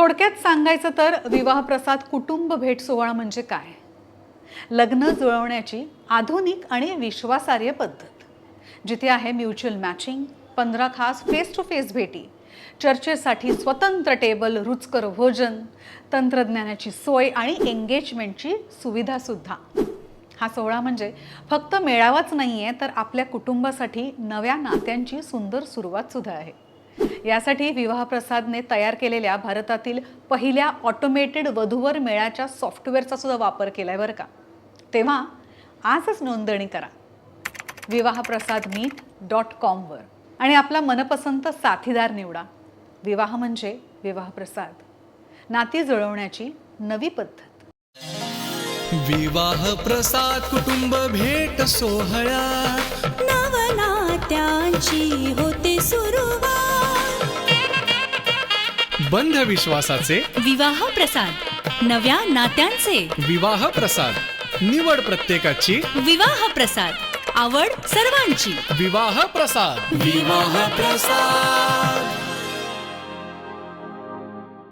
थोडक्यात सांगायचं तर विवाहप्रसाद कुटुंब भेट सोहळा म्हणजे काय? लग्न जुळवण्याची आधुनिक आणि विश्वासार्ह पद्धत जिथे आहे म्युच्युअल मॅचिंग पंधरा खास फेस टू फेस भेटी चर्चेसाठी स्वतंत्र टेबल रुचकर भोजन तंत्रज्ञानाची सोय आणि एंगेजमेंटची सुविधासुद्धा हा सोहळा म्हणजे फक्त मेळावाच नाही आहे तर आपल्या कुटुंबासाठी नव्या नात्यांची सुंदर सुरुवातसुद्धा आहे. यासाठी विवाहप्रसादने तयार केलेल्या भारतातील पहिल्या ऑटोमेटेड वधूवर मेळाच्या सॉफ्टवेअरचा सुद्धा वापर केलाय बरं का. तेव्हा आजच नोंदणी करा. विवाहप्रसाद मीट डॉट कॉमवर आणि आपला मनपसंत साथीदार निवडा. विवाह म्हणजे विवाहप्रसाद. नाती जुळवण्याची नवी पद्धत. विवाह प्रसाद कुटुंब भेट सोहळ्यात नवनात्यांची बंध विश्वासाचे विवाह प्रसाद नव्या नात्यांचे. विवाह प्रसाद निवड प्रत्येकाची. विवाह प्रसाद आवड सर्वांची. विवाह प्रसाद विवाह प्रसाद